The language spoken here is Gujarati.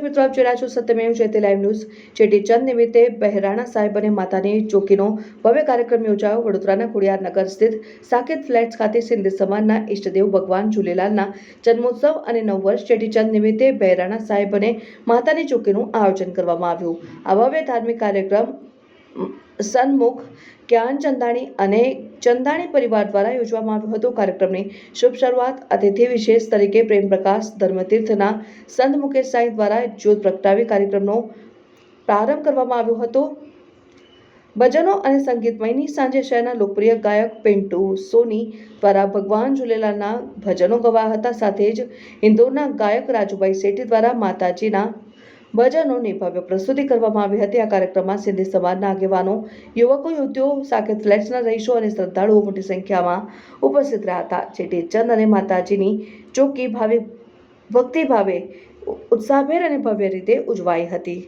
દર્શક મિત્રો, આપ જોઈ રહ્યા છો સત્યમેવ જયતે લાઈવ ન્યૂઝ ચેટીચંદ નિમિત્તે બહેરાણા સાહેબ અને માતાની ચોકીનો ભવ્ય કાર્યક્રમ યોજાયો. વડોદરાના ખોડિયાર નગર સ્થિત સાકેત ફ્લેટ્સ ખાતે સિંધી સમાજના ઈષ્ટદેવ ભગવાન ઝૂલેલાલના જન્મોત્સવ અને નવ વર્ષ ચેટીચંદ નિમિત્તે બહેરાણા સાહેબ અને માતાની ચોકીનું આયોજન કરવામાં આવ્યું. આ ભવ્ય ધાર્મિક કાર્યક્રમ, સન્મુખ જ્ઞાન ચંદાણી અને ચંદાણી પરિવાર દ્વારા યોજવામાં આવ્યો હતો. કાર્યક્રમની શુભ શરૂઆત અતિથિ વિશેષ તરીકે પ્રેમ પ્રકાશ, ધર્મતીર્થના સંત મુકેશ સાંઈ દ્વારા જ્યોત પ્રગટાવી કાર્યક્રમનો પ્રારંભ કરવામાં આવ્યો હતો. ભજનો અને સંગીતમયની સાંજે શહેરના લોકપ્રિય ગાયક પિન્ટુ સોની દ્વારા ભગવાન ઝૂલેલાલના ભજનો ગવાયા હતા. સાથે જ ઇન્દોરના ગાયક રાજુભાઈ શેઠી દ્વારા માતાજીના ભજનોની ભવ્ય પ્રસ્તુતિ કરવામાં આવી હતી. આ કાર્યક્રમમાં સિંધી સમાજના આગેવાનો, યુવકો, યુવતીઓ સાકેત ફ્લેટ્સના રહીશો અને શ્રદ્ધાળુઓ મોટી સંખ્યામાં ઉપસ્થિત રહ્યા હતા. જેથી ચંદ અને માતાજીની ચોકી ભાવે, ભક્તિભાવે ઉત્સાહભેર અને ભવ્ય રીતે ઉજવાઈ હતી.